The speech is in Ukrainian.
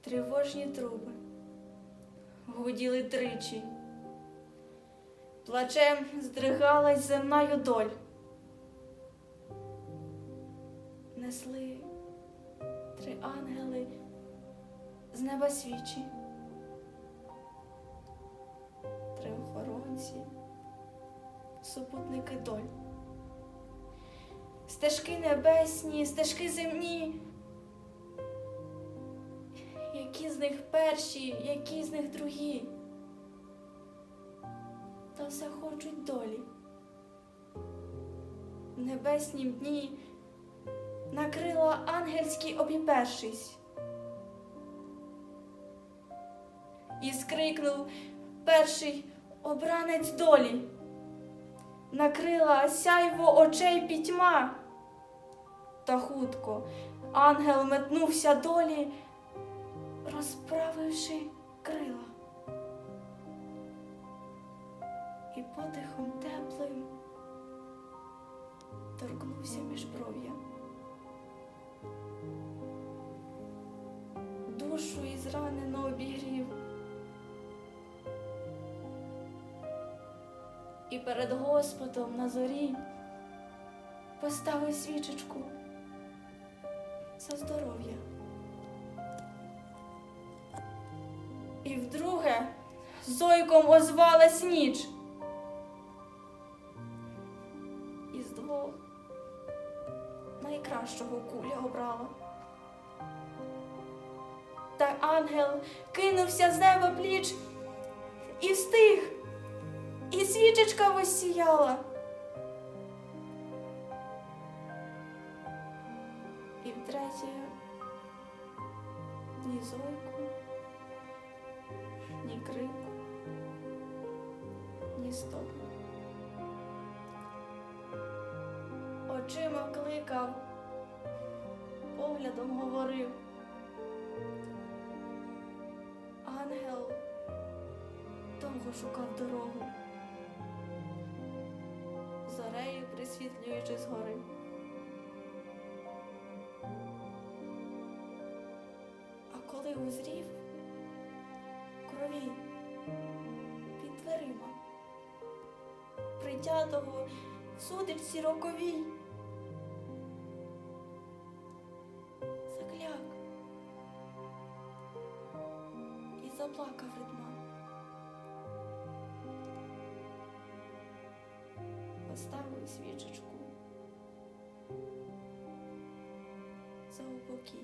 тривожні труби гуділи тричі. Плачем здригалась земнаю доль. Несли три ангели з неба свічі, три охоронці, супутники доль. Стежки небесні, стежки земні. Які з них перші, які з них другі? Та все хочуть долі. В небеснім дні накрила ангельські обіпершись. І скрикнув перший обранець долі. Накрила сяйво очей пітьма. Та хутко ангел метнувся долі, розправивши крила. І подихом теплим торкнувся між бров'я. Душу із ранено обігрів. І перед Господом на зорі поставив свічечку за здоров'я. І вдруге зойком озвалась ніч. Із двох найкращого куля обрала. Та ангел кинувся з неба пліч і встиг, і свічечка воссіяла. І втретє ні зойку, ні крику, ні стогу. Очима кликав, поглядом говорив. Ангел довго шукав дорогу, зорею присвітлюючи згори. А коли узрів крові під дверима, притятого в судочці роковій, закляк і заплакав ридма. Поставив свічечку за упокій.